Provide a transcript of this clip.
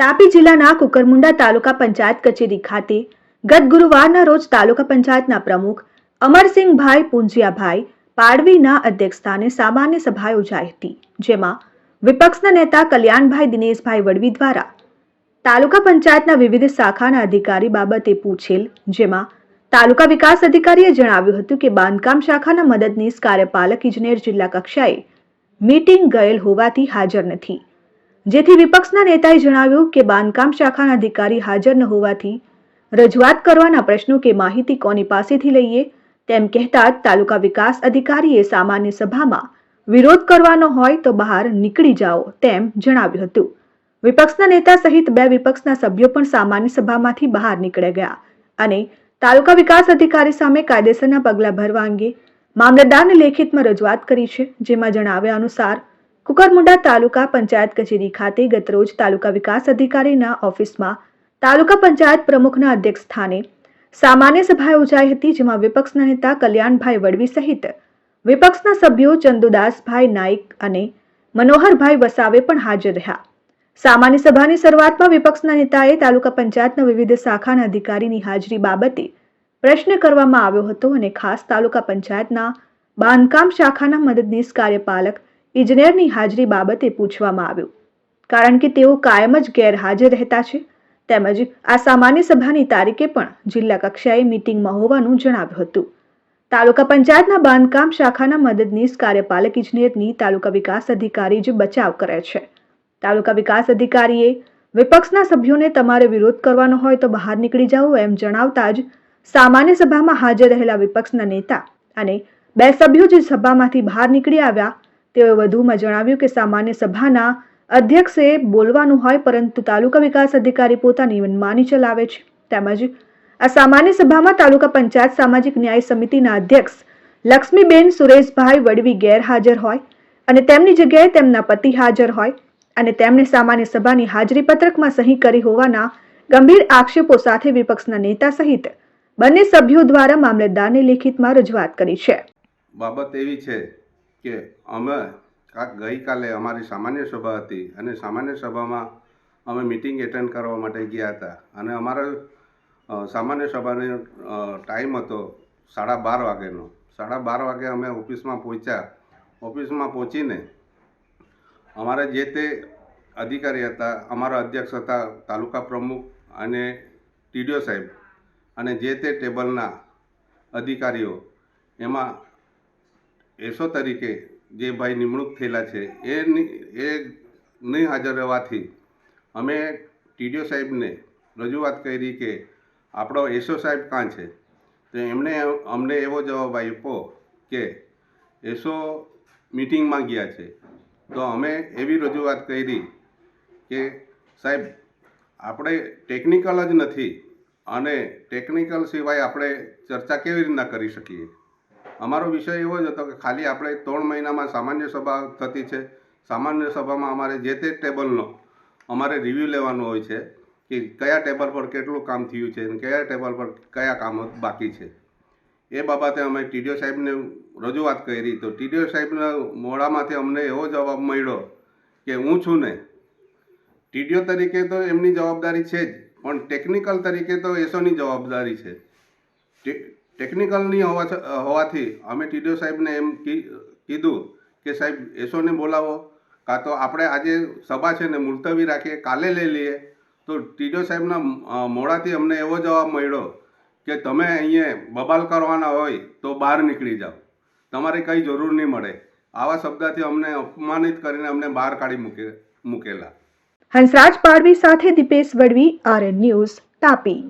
તાપી જિલ્લાના કુકરમુંડા તાલુકા પંચાયત કચેરી ખાતે ગત ગુરુવારના રોજ તાલુકા પંચાયતના પ્રમુખ અમરસિંહભાઈ પૂંજિયાભાઈ પાડવીના અધ્યક્ષસ્થાને સામાન્ય સભા યોજાઈ હતી, જેમાં વિપક્ષના નેતા કલ્યાણભાઈ દિનેશભાઈ વડવી દ્વારા તાલુકા પંચાયતના વિવિધ શાખાના અધિકારી બાબતે પૂછેલ, જેમાં તાલુકા વિકાસ અધિકારીએ જણાવ્યું હતું કે બાંધકામ શાખાના મદદનીશ કાર્યપાલક ઇજનેર જિલ્લા કક્ષાએ મીટિંગ ગયેલ હોવાથી હાજર નથી. જેથી વિપક્ષના નેતાએ જણાવ્યું કે બાંધકામ શાખાના અધિકારી હાજર ન હોવાથી રજૂઆત કરવાના પ્રશ્નો કે માહિતી કોની પાસેથી લઈએ તેમ કહેતા જ તાલુકા વિકાસ અધિકારીએ સામાન્ય સભામાં વિરોધ કરવાનો હોય તો બહાર નીકળી જાઓ તેમ જણાવ્યું હતું. વિપક્ષના નેતા સહિત બે વિપક્ષના સભ્યો પણ સામાન્ય સભામાંથી બહાર નીકળી ગયા અને તાલુકા વિકાસ અધિકારી સામે કાયદેસરના પગલાં ભરવા અંગે મામલતદારને લેખિતમાં રજૂઆત કરી છે, જેમાં જણાવ્યા અનુસાર કુકરમુંડા તાલુકા પંચાયત કચેરી ખાતે ગતરોજ તાલુકા વિકાસ અધિકારીના ઓફિસમાં તાલુકા પંચાયત પ્રમુખના અધ્યક્ષ સ્થાને સામાન્ય સભા યોજાઈ હતી, જેમાં વિપક્ષના નેતા કલ્યાણભાઈ વડવી સહિત વિપક્ષના સભ્યો ચંદુદાસભાઈ નાઈક અને મનોહરભાઈ વસાવે પણ હાજર રહ્યા. સામાન્ય સભાની શરૂઆતમાં વિપક્ષના નેતાએ તાલુકા પંચાયતના વિવિધ શાખાના અધિકારીની હાજરી બાબતે પ્રશ્ન કરવામાં આવ્યો હતો અને ખાસ તાલુકા પંચાયતના બાંધકામ શાખાના મદદનીશ કાર્યપાલક ઇજનેરની હાજરી બાબતે પૂછવામાં આવ્યું. કારણ કે તેઓ કાયમ જ ગેરહાજર રહેતા છે. તેમજ આ સામાન્ય સભાની તારીખે પણ જિલ્લા કક્ષાએ મિટિંગમાં હોવાનું જણાવ્યું હતું. તાલુકા પંચાયતના બાંધકામ શાખાના મદદનીશ કાર્યપાલક ઇજનેરની તાલુકા વિકાસ અધિકારી જ બચાવ કરે છે. તાલુકા વિકાસ અધિકારીએ વિપક્ષના સભ્યોને તમારે વિરોધ કરવાનો હોય તો બહાર નીકળી જાઓ એમ જણાવતા જ સામાન્ય સભામાં હાજર રહેલા વિપક્ષના નેતા અને બે સભ્યો જે સભામાંથી બહાર નીકળી આવ્યા તેઓએ વધુમાં જણાવ્યું કે સામાન્ય સભાના અધ્યક્ષે બોલવાનું હોય પરંતુ તાલુકા વિકાસ અધિકારી પોતાની મનમાની ચલાવે છે. તેમજ આ સામાન્ય સભામાં તાલુકા પંચાયત સામાજિક ન્યાય સમિતિના અધ્યક્ષ લક્ષ્મીબેન સુરેશભાઈ વડવી ગેરહાજર હોય અને તેમની જગ્યાએ તેમના પતિ હાજર હોય અને તેમણે સામાન્ય સભાની હાજરી પત્રકમાં સહી કરી હોવાના ગંભીર આક્ષેપો સાથે વિપક્ષના નેતા સહિત બંને સભ્યો દ્વારા મામલતદારને લેખિતમાં રજૂઆત કરી છે. બાબત એવી છે કે અમે આ ગઈકાલે અમારી સામાન્ય સભા હતી અને સામાન્ય સભામાં અમે મિટિંગ એટેન્ડ કરવા માટે ગયા હતા. અને અમારો સામાન્ય સભાનો ટાઈમ હતો સાડા બાર વાગ્યાનો સાડા બાર વાગે અમે ઓફિસમાં પહોંચ્યા. ઓફિસમાં પહોંચીને અમારે જે તે અધિકારી હતા, અમારા અધ્યક્ષ હતા, તાલુકા પ્રમુખ અને ટીડીઓ સાહેબ અને જે તે ટેબલના અધિકારીઓ, એમાં એસો તરીકે જે ભાઈ નિમણૂક થયેલા છે, એ એ નહીં હાજર રહેવાથી અમે ટીડીઓ સાહેબને રજૂઆત કરી કે આપણો એસો સાહેબ કાં છે? તો એમણે અમને એવો જવાબ આપ્યો કે એસો મિટિંગમાં ગયા છે. તો અમે એવી રજૂઆત કરી કે સાહેબ, આપણે ટેકનિકલ જ નથી અને ટેકનિકલ સિવાય આપણે ચર્ચા કેવી રીતના કરી શકીએ? અમારો વિષય એવો જ હતો કે ખાલી આપણે ત્રણ મહિનામાં સામાન્ય સભા થતી છે. સામાન્ય સભામાં અમારે જે તે ટેબલનો અમારે રિવ્યૂ લેવાનું હોય છે કે કયા ટેબલ પર કેટલું કામ થયું છે અને કયા ટેબલ પર કયા કામ બાકી છે. એ બાબતે અમે ટીડીઓ સાહેબને રજૂઆત કરી. તો ટીડીઓ સાહેબના મોડામાંથી અમને એવો જવાબ મળ્યો કે હું છું ને ટીડીઓ તરીકે તો એમની જવાબદારી છે જ, પણ ટેકનિકલ તરીકે તો એસોની જવાબદારી છે. ટેકનિકલની હોવા હોવાથી અમે ટીડીઓ સાહેબને એમ કીધું કે સાહેબ, એસોને બોલાવો. કાં તો આપણે આજે સભા છે ને મુલતવી રાખીએ, કાલે લઈ લઈએ. તો ટીડીઓ સાહેબના મોડાથી અમને એવો જવાબ મળ્યો કે તમે અહીંયા બબાલ કરવાના હોય તો બહાર નીકળી જાઓ. તમારે કંઈ જરૂર નહીં મળે. આવા શબ્દથી અમને અપમાનિત કરીને અમને બહાર કાઢી મૂકે, મૂકેલા. હંસરાજ પાડવી સાથે દીપેશ વડવી, આરએન ન્યૂઝ તાપી.